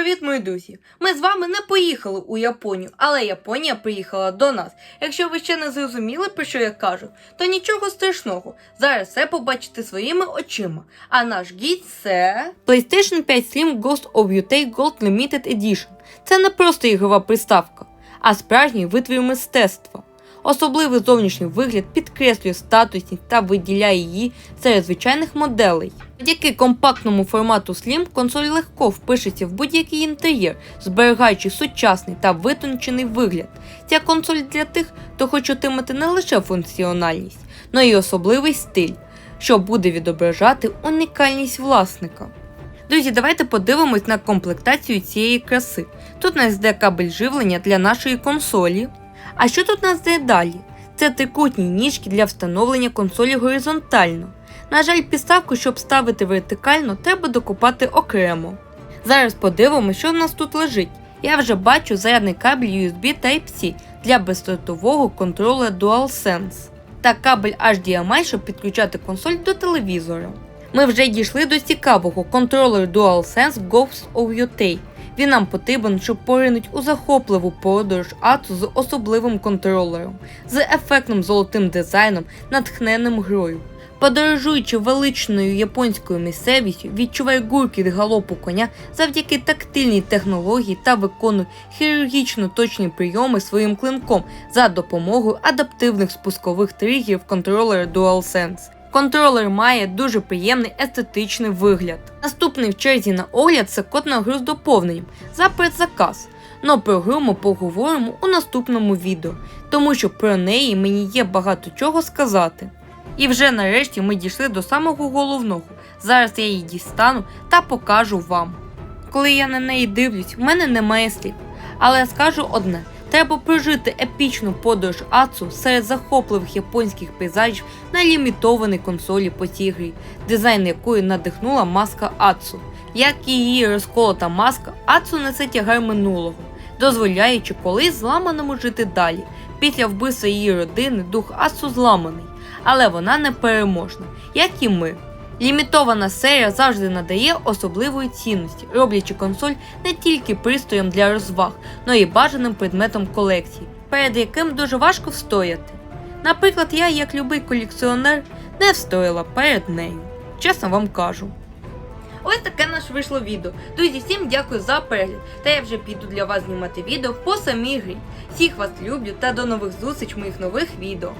привіт, мої друзі! Ми з вами не поїхали у Японію, але Японія приїхала до нас. Якщо ви ще не зрозуміли, про що я кажу, то нічого страшного. Зараз все побачите своїми очима. А наш гід це PlayStation 5 Slim Ghost of Yutei Gold Limited Edition. Це не просто ігрова приставка, а справжній витвір мистецтва. Особливий зовнішній вигляд підкреслює статусність та виділяє її серед звичайних моделей. Завдяки компактному формату Slim консоль легко впишеться в будь-який інтер'єр, зберігаючи сучасний та витончений вигляд. Ця консоль для тих, хто хоче отримати не лише функціональність, але й особливий стиль, що буде відображати унікальність власника. Друзі, давайте подивимось на комплектацію цієї краси. Тут у нас йде кабель живлення для нашої консолі. А що тут нас йде далі? Це трикутні ніжки для встановлення консолі горизонтально. На жаль, підставку, щоб ставити вертикально, треба докупати окремо. Зараз подивимося, що в нас тут лежить. Я вже бачу зарядний кабель USB Type-C для безстартового контролера DualSense та кабель HDMI, щоб підключати консоль до телевізора. Ми вже дійшли до цікавого контролер DualSense Ghost of Yotei. Він нам потрібен, щоб поринуть у захопливу подорож Ацу з особливим контролером, з ефектним золотим дизайном, натхненим грою. Подорожуючи величною японською місцевістю, відчуває гуркіт галопу коня завдяки тактильній технології та виконує хірургічно точні прийоми своїм клинком за допомогою адаптивних спускових тригерів контролера DualSense. Контролер має дуже приємний естетичний вигляд. Наступний в черзі на огляд це код на гру з доповненням за предзаказ. Но про гру ми поговоримо у наступному відео, тому що про неї мені є багато чого сказати. І вже нарешті ми дійшли до самого головного. Зараз я її дістану та покажу вам. Коли я на неї дивлюсь, в мене немає слів. Але скажу одне: треба прожити епічну подорож Ацу серед захопливих японських пейзажів на лімітованій консолі по цій грі, дизайн якої надихнула маска Ацу. Як і її розколота маска, Ацу несе тягар минулого, дозволяючи колись зламаному жити далі. Після вбивства її родини дух Ацу зламаний, але вона непереможна, як і ми. Лімітована серія завжди надає особливої цінності, роблячи консоль не тільки пристроєм для розваг, але й бажаним предметом колекції, перед яким дуже важко встояти. Наприклад, я, як любий колекціонер, не встояла перед нею. Чесно вам кажу. Ось таке наше вийшло відео. Друзі, всім дякую за перегляд. Та я вже піду для вас знімати відео по самій грі. Всіх вас люблю та до нових зустріч в моїх нових відео.